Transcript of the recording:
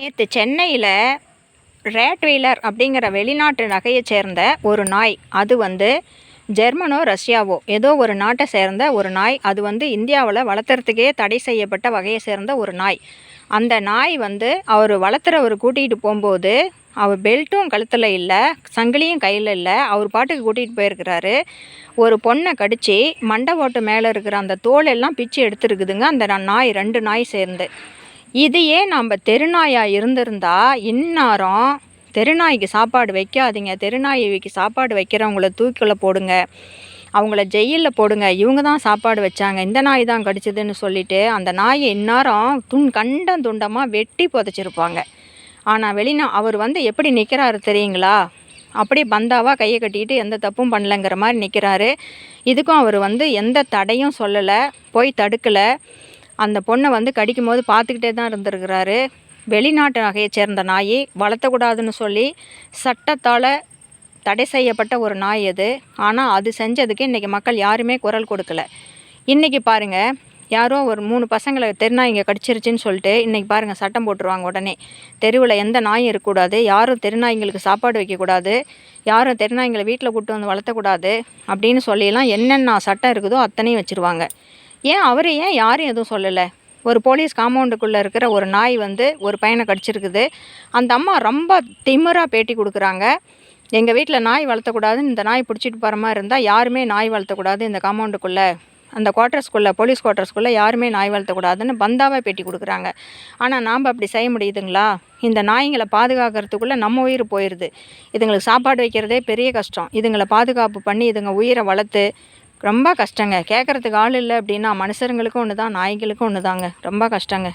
நேற்று சென்னையில் ரேட்வீலர் அப்படிங்கிற வெளிநாட்டு நகையை சேர்ந்த ஒரு நாய். அது வந்து ஜெர்மனோ ரஷ்யாவோ ஏதோ ஒரு நாட்டை சேர்ந்த ஒரு நாய். அது வந்து இந்தியாவில் வளர்த்துறதுக்கே தடை செய்யப்பட்ட வகையை சேர்ந்த ஒரு நாய். அந்த நாய் வந்து அவர் வளர்த்துறவர் கூட்டிகிட்டு போகும்போது அவர் பெல்ட்டும் கழுத்தில் இல்லை சங்கிலியும் கையில் இல்லை அவர் பாட்டுக்கு கூட்டிகிட்டு போயிருக்கிறாரு. ஒரு பொண்ணை கடித்து மண்டை ஓட்டு மேலே இருக்கிற அந்த தோல் எல்லாம் பிச்சு எடுத்துருக்குதுங்க. அந்த நாய் ரெண்டு நாய் சேர்ந்து. இதையே நம்ம தெருநாயாக இருந்திருந்தா இந்நேரம் தெருநாய்க்கு சாப்பாடு வைக்காதீங்க. தெருநாய்க்கு சாப்பாடு வைக்கிறவங்கள தூக்கில போடுங்க. அவங்கள ஜெயிலில் போடுங்க. இவங்க தான் சாப்பாடு வச்சாங்க. இந்த நாய் தான் கடிச்சதுன்னு சொல்லிட்டு அந்த நாயை இந்நேரம் துண் கண்டம் துண்டமாக வெட்டி புதைச்சிருப்பாங்க. ஆனால் வெளிநா அவர் வந்து எப்படி நிற்கிறாரு தெரியுங்களா? அப்படியே பந்தாவாக கையை கட்டிக்கிட்டு எந்த தப்பும் பண்ணலங்கிற மாதிரி நிற்கிறாரு இதுக்கும் அவர் வந்து எந்த தடையும் சொல்லலை. போய் தடுக்கலை. அந்த பொண்ணை வந்து கடிக்கும் போது பார்த்துக்கிட்டே தான் இருந்திருக்கிறாரு. வெளிநாட்டு நகையை சேர்ந்த நாய் வளர்த்தக்கூடாதுன்னு சொல்லி சட்டத்தால் தடை செய்யப்பட்ட ஒரு நாய் அது. ஆனால் அது செஞ்சதுக்கு இன்றைக்கி மக்கள் யாருமே குரல் கொடுக்கல. இன்றைக்கி பாருங்கள் யாரோ ஒரு மூணு பசங்களை தெருநாய்ங்க கடிச்சிருச்சுன்னு சொல்லிட்டு இன்றைக்கி பாருங்கள் சட்டம் போட்டுருவாங்க உடனே. தெருவில் எந்த நாயும் இருக்கக்கூடாது. யாரும் தெருநாய்ங்களுக்கு சாப்பாடு வைக்கக்கூடாது. யாரும் தெருநாய்ங்களை வீட்டில் கூட்டு வந்து வளர்த்தக்கூடாது. அப்படின்னு சொல்லிலாம் என்னென்ன சட்டம் இருக்குதோ அத்தனையும் வச்சுருவாங்க. ஏன் அவரை ஏன் யாரும் எதுவும் சொல்லலை? ஒரு போலீஸ் காம்பவுண்டுக்குள்ளே இருக்கிற ஒரு நாய் வந்து ஒரு பையனை கடிச்சிருக்குது. அந்த அம்மா ரொம்ப திமராக பேட்டி கொடுக்குறாங்க. எங்கள் வீட்டில் நாய் வளர்த்தக்கூடாதுன்னு இந்த நாய் பிடிச்சிட்டு போகிற மாதிரி இருந்தால் யாருமே நாய் வளர்த்தக்கூடாது இந்த காம்பவுண்டுக்குள்ளே அந்த குவார்ட்டர்ஸ்குள்ளே போலீஸ் குவார்ட்டர்ஸ்குள்ளே யாருமே நாய் வளர்த்தக்கூடாதுன்னு பந்தாவாக பேட்டி கொடுக்குறாங்க. ஆனால் நாம் அப்படி செய்ய முடியுதுங்களா? இந்த நாய்ங்களை பாதுகாக்கிறதுக்குள்ளே நம்ம உயிர் போயிடுது இதுங்களுக்கு சாப்பாடு வைக்கிறதே பெரிய கஷ்டம். இதுங்களை பாதுகாப்பு பண்ணி இதுங்க உயிரை வளர்த்து ரொம்ப கஷ்டங்க. கேட்குறதுக்கு ஆள் இல்லை அப்படின்னா மனுஷருங்களுக்கும் ஒன்று தான் நாய்களுக்கும் ஒன்று தாங்க ரொம்ப கஷ்டங்க.